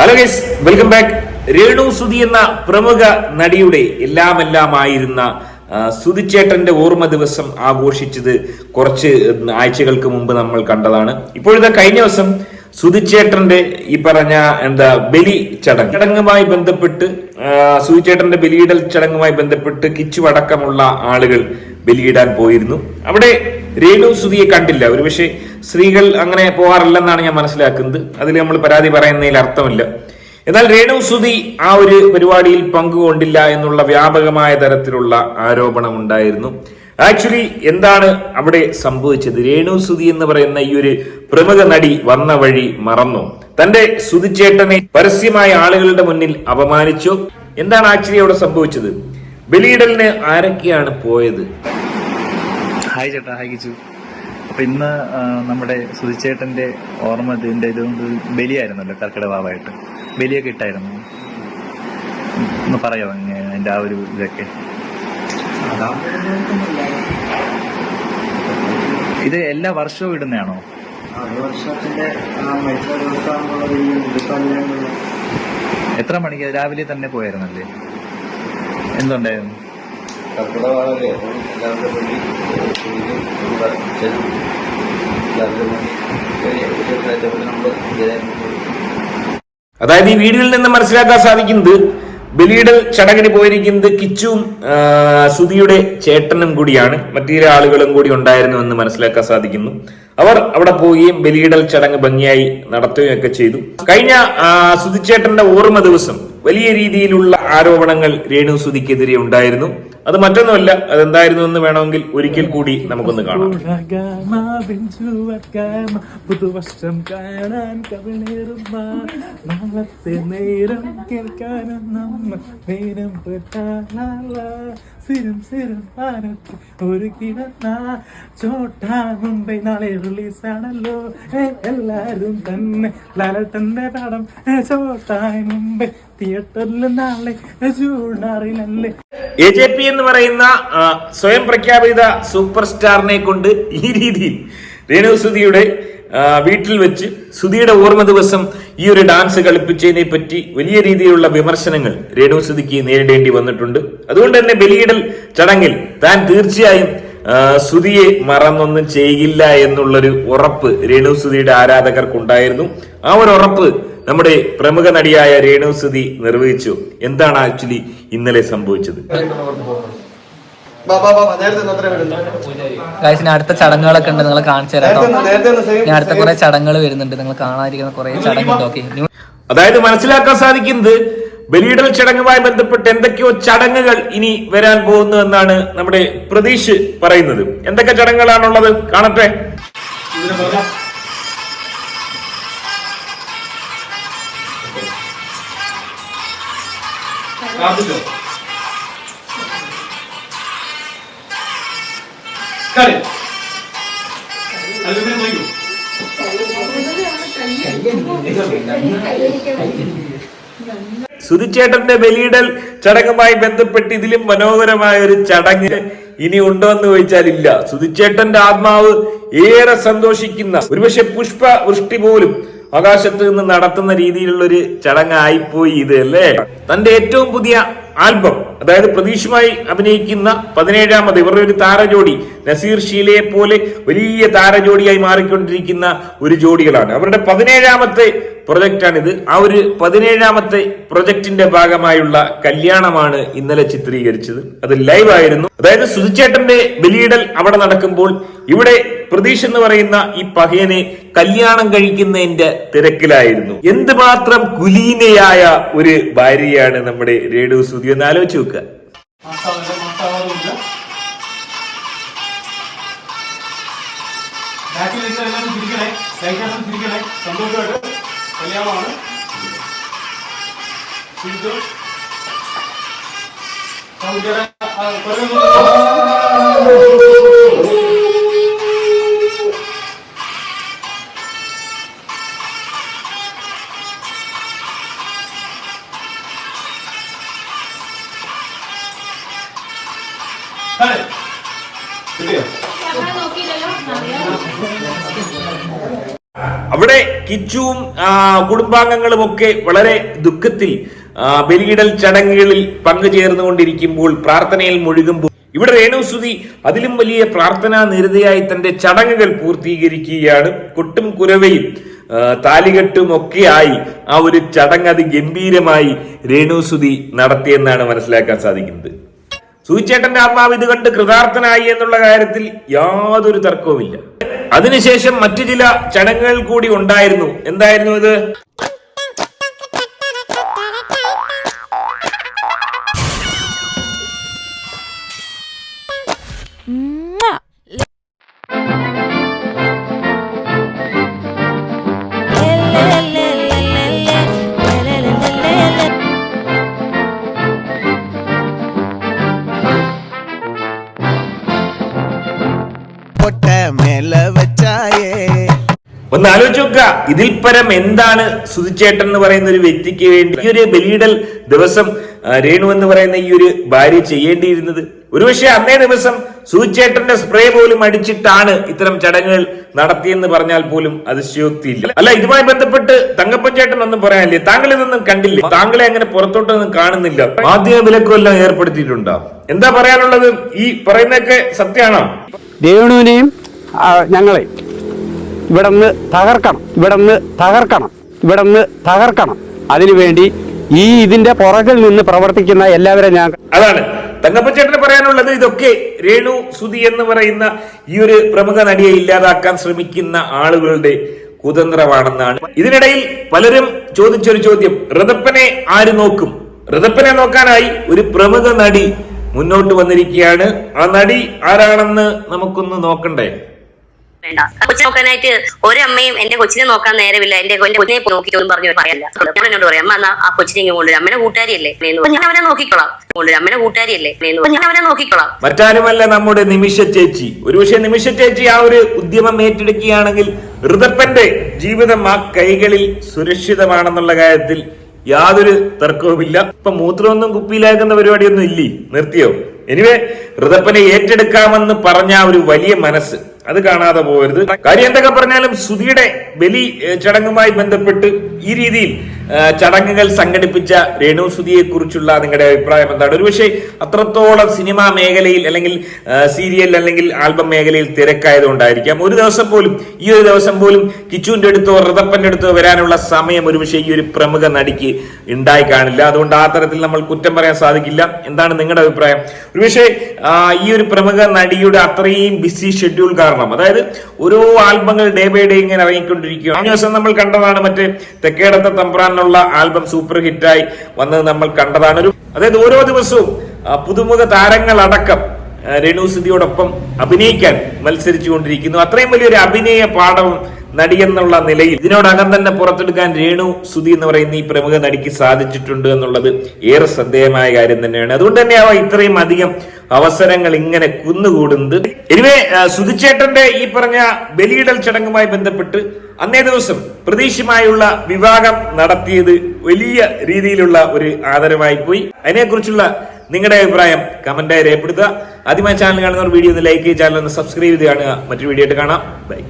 Hello guys welcome back Renu Sudhi എന്ന പ്രമുഖ നടിയുടെ എല്ലാമെല്ലാമായിരുന്ന ആ, സുധിച്ചേട്ടന്റെ ഓർമ്മ ദിവസം ആഘോഷിച്ചത് കുറച്ച് ആഴ്ചകൾക്ക് മുമ്പ് നമ്മൾ കണ്ടതാണ്. ഇപ്പോഴത്തെ കഴിഞ്ഞ ദിവസം സുതിച്ചേട്ടന്റെ ഈ പറഞ്ഞ എന്താ ബലി ചടങ്ങ്. ചടങ്ങുമായി ബന്ധപ്പെട്ട് സുതിച്ചേട്ടന്റെ ബലിയിടൽ ചടങ്ങുമായി ബന്ധപ്പെട്ട് കിച്ചു അടക്കമുള്ള ആളുകൾ ബലിയിടാൻ പോയിരുന്നു. അവിടെ രേണു സുധിയെ കണ്ടില്ല. ഒരുപക്ഷെ സ്ത്രീകൾ അങ്ങനെ പോകാറില്ലെന്നാണ് ഞാൻ മനസ്സിലാക്കുന്നത്. അതിൽ നമ്മൾ പരാതി പറയുന്നതിൽ അർത്ഥമില്ല. എന്നാൽ രേണു സുധി ആ ഒരു പരിപാടിയിൽ പങ്കുകൊണ്ടില്ല എന്നുള്ള വ്യാപകമായ തരത്തിലുള്ള ആരോപണം ഉണ്ടായിരുന്നു. ആക്ച്വലി എന്താണ് അവിടെ സംഭവിച്ചത്? രേണു സുധി എന്ന് പറയുന്ന ഈ ഒരു പ്രമുഖ നടി വന്ന വഴി മറന്നു. തന്റെ സുധിച്ചേട്ടനെ പരസ്യമായ ആളുകളുടെ മുന്നിൽ അപമാനിച്ചു. എന്താണ് ആക്ച്വലി അവിടെ സംഭവിച്ചത്? ബലിയിടലിന് ആരൊക്കെയാണ് പോയത്? ഹായ് ചേട്ടാ ഹായ് കിച്ചു അപ്പൊ ഇന്ന് നമ്മുടെ സുധിച്ചേട്ടന്റെ ഓർമ്മ ഇതിന്റെ ഇതുകൊണ്ട് ബലിയായിരുന്നല്ലോ കർക്കിടവാവായിട്ട് ബലിയൊക്കെ ഇട്ടായിരുന്നു? ഒന്ന് പറയോ എന്റെ അതിന്റെ ആ ഒരു ഇതൊക്കെ? ഇത് എല്ലാ വർഷവും ഇടുന്നതാണോ? എത്ര മണിക്ക്? രാവിലെ തന്നെ പോയായിരുന്നല്ലേ? എന്തുണ്ടായിരുന്നു? കർക്കിടകമാണല്ലേ അപ്പം എല്ലാവരുടെ എല്ലാവരുടെ പള്ളി നമ്മൾ അതായത് ഈ വീഡിയോയിൽ നിന്ന് മനസ്സിലാക്കാൻ സാധിക്കുന്നത് ബലിയിടൽ ചടങ്ങിന് പോയിരിക്കുന്നത് കിച്ചുവും ആ, സുധിയുടെ ചേട്ടനും കൂടിയാണ്. മറ്റു ചില ആളുകളും കൂടി ഉണ്ടായിരുന്നു എന്ന് മനസ്സിലാക്കാൻ സാധിക്കുന്നു. അവർ അവിടെ പോവുകയും ബലിയിടൽ ചടങ്ങ് ഭംഗിയായി നടത്തുകയും ഒക്കെ ചെയ്തു. കഴിഞ്ഞ സുധിച്ചേട്ടന്റെ ഓർമ്മ ദിവസം വലിയ രീതിയിലുള്ള ആരോപണങ്ങൾ രേണു സുധിക്കെതിരെ ഉണ്ടായിരുന്നു. അത് മറ്റൊന്നുമല്ല അതെന്തായിരുന്നു എന്ന് വേണമെങ്കിൽ ഒരിക്കൽ കൂടി നമുക്കൊന്ന് കാണാം. കാണാൻ നേരം നേരം സിരം സിരം പാരത്തി ഒരു കിടന്ന ചോട്ടാ മുംബൈ നാളെ റിലീസാണല്ലോ. എല്ലാരും തന്നെ ലാലട്ടന്റെ പടം. ചോട്ടായി മുംബൈ തിയേറ്ററിൽ നാളെ ജൂൺ എ ജെ പി എന്ന് പറയുന്ന സ്വയം പ്രഖ്യാപിത സൂപ്പർ സ്റ്റാറിനെ കൊണ്ട് ഈ രീതിയിൽ രേണു സുധിയുടെ വീട്ടിൽ വെച്ച് സുധിയുടെ ഓർമ്മ ദിവസം ഈ ഒരു ഡാൻസ് കളിപ്പിച്ചതിനെ പറ്റി വലിയ രീതിയിലുള്ള വിമർശനങ്ങൾ രേണു സുധിക്ക് നേരിടേണ്ടി വന്നിട്ടുണ്ട്. അതുകൊണ്ട് തന്നെ ബലിയിടൽ ചടങ്ങിൽ താൻ തീർച്ചയായും സുധിയെ മറന്നൊന്നും ചെയ്യില്ല എന്നുള്ളൊരു ഉറപ്പ് രേണു സുധിയുടെ ആരാധകർക്കുണ്ടായിരുന്നു. ആ ഒരു ഉറപ്പ് നമ്മുടെ പ്രമുഖ നടിയായ രേണു സുധി നിർവഹിച്ചു. എന്താണ് ആക്ച്വലി ഇന്നലെ സംഭവിച്ചത്? ഗൈസ് ഇനി അടുത്ത ചടങ്ങുകളൊക്കെ ഉണ്ട് നിങ്ങൾ കാണിച്ചു തരാം ഞാൻ അടുത്ത കുറെ ചടങ്ങുകൾ വരുന്നുണ്ട് നിങ്ങൾ കാണാതിരിക്കുന്ന കുറെ ചടങ്ങുണ്ട് ഓക്കെ അതായത് മനസ്സിലാക്കാൻ സാധിക്കുന്നത് ബലിയിടൽ ചടങ്ങുമായി ബന്ധപ്പെട്ട് എന്തൊക്കെയോ ചടങ്ങുകൾ ഇനി വരാൻ പോകുന്നു എന്നാണ് നമ്മുടെ പ്രതീഷ് പറയുന്നത്. എന്തൊക്കെ ചടങ്ങുകളാണുള്ളത്? കാണട്ടെ. സുധിച്ചേട്ടന്റെ ബലിയിടൽ ചടങ്ങുമായി ബന്ധപ്പെട്ട് ഇതിലും മനോഹരമായ ഒരു ചടങ്ങ് ഇനി ഉണ്ടോ എന്ന് ചോദിച്ചാൽ ഇല്ല സുധിച്ചേട്ടന്റെ ആത്മാവ് ഏറെ സന്തോഷിക്കുന്ന ഒരുപക്ഷെ പുഷ്പ വൃഷ്ടി പോലും ആകാശത്ത് നിന്ന് നടത്തുന്ന രീതിയിലുള്ള ഒരു ചടങ്ങായിപ്പോയി ഇത് അല്ലേ? തന്റെ ഏറ്റവും പുതിയ ആൽബം അതായത് പ്രതീക്ഷുമായി അഭിനയിക്കുന്ന പതിനേഴാമത് ഇവരുടെ ഒരു താരജോഡി നസീർ ഷീലയെ പോലെ വലിയ താരജോടിയായി മാറിക്കൊണ്ടിരിക്കുന്ന ഒരു ജോഡികളാണ്. അവരുടെ പതിനേഴാമത്തെ പ്രൊജക്റ്റാണിത്. ആ ഒരു പതിനേഴാമത്തെ പ്രൊജക്ടിന്റെ ഭാഗമായുള്ള കല്യാണമാണ് ഇന്നലെ ചിത്രീകരിച്ചത്. അത് ലൈവ് ആയിരുന്നു അതായത് സുധിച്ചേട്ടന്റെ ബലിയിടൽ അവിടെ നടക്കുമ്പോൾ ഇവിടെ പ്രതീഷ് എന്ന് പറയുന്ന ഈ പഹയനെ കല്യാണം കഴിക്കുന്നതിന്റെ തിരക്കിലായിരുന്നു. എന്തുമാത്രം കുലീനയായ ഒരു ഭാര്യയാണ് നമ്മുടെ രേഡു സുധി എന്ന് ആലോചിച്ച് നോക്കുക കല്യാണമാണ് ചിരിച്ചു അവിടെ കിച്ചുവും കുടുംബാംഗങ്ങളും ഒക്കെ വളരെ ദുഃഖത്തിൽ ബലിയിടൽ ചടങ്ങുകളിൽ പങ്കുചേർന്നുകൊണ്ടിരിക്കുമ്പോൾ പ്രാർത്ഥനയിൽ മുഴുകുമ്പോൾ ഇവിടെ രേണുസുതി അതിലും വലിയ പ്രാർത്ഥനാ നിരതയായി തന്റെ ചടങ്ങുകൾ പൂർത്തീകരിക്കുകയാണ്. കൊട്ടും കുരവയും താലികെട്ടും ഒക്കെ ആയി ആ ഒരു ചടങ്ങ് അത് ഗംഭീരമായി രേണുസുതി നടത്തിയെന്നാണ് മനസ്സിലാക്കാൻ സാധിക്കുന്നത്. സൂചേട്ടന്റെ ആത്മാവ് ഇത് കണ്ട് കൃതാർത്ഥനായി എന്നുള്ള കാര്യത്തിൽ യാതൊരു തർക്കവുമില്ല. അതിനുശേഷം മറ്റു ചില ചടങ്ങുകൾ കൂടി ഉണ്ടായിരുന്നു. എന്തായിരുന്നു ഇത്? ഒന്ന് ആലോചിച്ച് നോക്കുക ഇതിൽ പരം എന്താണ് സുധിച്ചേട്ടൻ എന്ന് പറയുന്ന ഒരു വ്യക്തിക്ക് വേണ്ടി ഈ ഒരു ബലിയിടൽ ദിവസം രേണു എന്ന് പറയുന്ന ഈ ഒരു ഭാര്യ ചെയ്യേണ്ടിയിരുന്നത്. ഒരുപക്ഷെ അന്നേ ദിവസം സുധിച്ചേട്ടന്റെ സ്പ്രേ പോലും അടിച്ചിട്ടാണ് ഇത്തരം ചടങ്ങുകൾ നടത്തിയെന്ന് പറഞ്ഞാൽ പോലും അത് അതിശയോക്തിയില്ല. അല്ല ഇതുമായി ബന്ധപ്പെട്ട് തങ്കപ്പൻ ചേട്ടൻ ഒന്നും പറയാനില്ലേ? താങ്കൾ ഇതൊന്നും കണ്ടില്ലേ? താങ്കളെ അങ്ങനെ പുറത്തോട്ടൊന്നും കാണുന്നില്ല. മാധ്യമ വിലക്കുമെല്ലാം ഏർപ്പെടുത്തിയിട്ടുണ്ടോ? എന്താ പറയാനുള്ളത്? ഈ പറയുന്നൊക്കെ സത്യമാണോ? രേണുവിനെയും ഞങ്ങളെയും ഇവിടെ നിന്ന് തകർക്കണം ഇവിടെ നിന്ന് തകർക്കണം ഇവിടെ നിന്ന് തകർക്കണം. അതിനുവേണ്ടി ഈ ഇതിന്റെ പുറകിൽ നിന്ന് പ്രവർത്തിക്കുന്ന എല്ലാവരും ഞാൻ അതാണ്. തങ്കപ്പച്ചേട്ടന് പറയാനുള്ളത് ഇതൊക്കെ രേണു സുധി എന്ന് പറയുന്ന ഈ ഒരു പ്രമുഖ നടിയെ ഇല്ലാതാക്കാൻ ശ്രമിക്കുന്ന ആളുകളുടെ കുതന്ത്രമാണെന്നാണ്. ഇതിനിടയിൽ പലരും ചോദിച്ചൊരു ചോദ്യം ഋതപ്പനെ ആര് നോക്കും? ഋതപ്പനെ നോക്കാനായി ഒരു പ്രമുഖ നടി മുന്നോട്ട് വന്നിരിക്കുകയാണ്. ആ നടി ആരാണെന്ന് നമുക്കൊന്ന് നോക്കണ്ടേ? വേണ്ട. കൊച്ചിനെ നോക്കാനായിട്ട് ഒരമ്മയും എന്റെ കൊച്ചിനെ നോക്കാൻ നേരമില്ല. എന്റെ എന്റെ കൊച്ചിനെ നോക്കിക്കോന്നും പറഞ്ഞു പറയല്ല ഞാൻ എന്നോട് പറയാം അമ്മ എന്നാ ആ കൊച്ചിനെ ഇങ്ങനെ കൊണ്ടുവരും. അമ്മനെ കൂട്ടുകാരിയല്ലേ? ഞാൻ അവനെ നോക്കിക്കോളാം. കൊണ്ടുവരും. അമ്മനെ കൂട്ടുകാരിയല്ലേ? ഞാൻ അവനെ നോക്കിക്കോളാം. മറ്റാരുമല്ല നമ്മുടെ നിമിഷ ചേച്ചി. ഒരുപക്ഷെ നിമിഷ ചേച്ചി ആ ഒരു ഉദ്യമം ഏറ്റെടുക്കുകയാണെങ്കിൽ ഋതപ്പന്റെ ജീവിതം ആ കൈകളിൽ സുരക്ഷിതമാണെന്നുള്ള കാര്യത്തിൽ യാതൊരു തർക്കവുമില്ല. ഇപ്പൊ മൂത്രമൊന്നും കുപ്പിയിലാക്കുന്ന പരിപാടിയൊന്നും ഇല്ലേ? നിർത്തിയോ? എനിവേ ഋതപ്പനെ ഏറ്റെടുക്കാമെന്ന് പറഞ്ഞ ഒരു വലിയ മനസ്സ് അത് കാണാതെ പോകരുത്. കാര്യം എന്തൊക്കെ പറഞ്ഞാലും സുധിയുടെ ബലി ചടങ്ങുമായി ബന്ധപ്പെട്ട് ഈ രീതിയിൽ ചടങ്ങുകൾ സംഘടിപ്പിച്ച രേണു സുധിയെ കുറിച്ചുള്ള നിങ്ങളുടെ അഭിപ്രായം എന്താണ്? ഒരുപക്ഷെ അത്രത്തോളം സിനിമാ മേഖലയിൽ അല്ലെങ്കിൽ സീരിയൽ അല്ലെങ്കിൽ ആൽബം മേഖലയിൽ തിരക്കായതുകൊണ്ടായിരിക്കാം. ഒരു ദിവസം പോലും ഈ ഒരു ദിവസം പോലും കിച്ചുവിന്റെ അടുത്തോ ഋതപ്പന്റെ അടുത്തോ വരാനുള്ള സമയം ഒരുപക്ഷെ ഈ ഒരു പ്രമുഖ നടിക്ക് ഉണ്ടായി കാണില്ല. അതുകൊണ്ട് ആ തരത്തിൽ നമ്മൾ കുറ്റം പറയാൻ സാധിക്കില്ല. എന്താണ് നിങ്ങളുടെ അഭിപ്രായം? ഒരുപക്ഷെ ഈ ഒരു പ്രമുഖ നടിയുടെ അത്രയും ബിസി ഷെഡ്യൂൾ കാരണം അതായത് ഓരോ ആൽബങ്ങൾ ഡേ ബൈ ഡേ ഇങ്ങനെ ഇറങ്ങിക്കൊണ്ടിരിക്കുക ആ ദിവസം നമ്മൾ കണ്ടതാണ് മറ്റേ തെക്കേടത്തെ തമ്പ്രാനുള്ള ആൽബം സൂപ്പർ ഹിറ്റായി വന്നത് നമ്മൾ കണ്ടതാണ്. ഒരു അതായത് ഓരോ ദിവസവും പുതുമുഖ താരങ്ങളടക്കം രേണു സുധിയോടൊപ്പം അഭിനയിക്കാൻ മത്സരിച്ചുകൊണ്ടിരിക്കുന്നു. അത്രയും വലിയൊരു അഭിനയ പാഠവും നടി എന്നുള്ള നിലയിൽ ഇതിനോടകം തന്നെ പുറത്തെടുക്കാൻ രേണു സുധി എന്ന് പറയുന്ന ഈ പ്രമുഖ നടിക്ക് സാധിച്ചിട്ടുണ്ട് എന്നുള്ളത് ഏറെ ശ്രദ്ധേയമായ കാര്യം തന്നെയാണ്. അതുകൊണ്ട് തന്നെ അവ ഇത്രയും അധികം അവസരങ്ങൾ ഇങ്ങനെ കുന്നുകൂടുന്നത്. എനിവേ സുധിച്ചേട്ടന്റെ ഈ പറഞ്ഞ ബലിയിടൽ ചടങ്ങുമായി ബന്ധപ്പെട്ട് അന്നേ ദിവസം പ്രതീക്ഷമായുള്ള വിവാഹം നടത്തിയത് വലിയ രീതിയിലുള്ള ഒരു ആദരമായി പോയി. അതിനെക്കുറിച്ചുള്ള നിങ്ങളുടെ അഭിപ്രായം കമന്റായി രേഖപ്പെടുത്തുക. ആദ്യമായി ചാനൽ കാണുന്നവർ വീഡിയോ ഒന്ന് ലൈക്ക് ചെയ്യുക ചാനൽ ഒന്ന് സബ്സ്ക്രൈബ് ചെയ്ത് കാണുക. മറ്റൊരു വീഡിയോ ആയിട്ട് കാണാം. ബൈ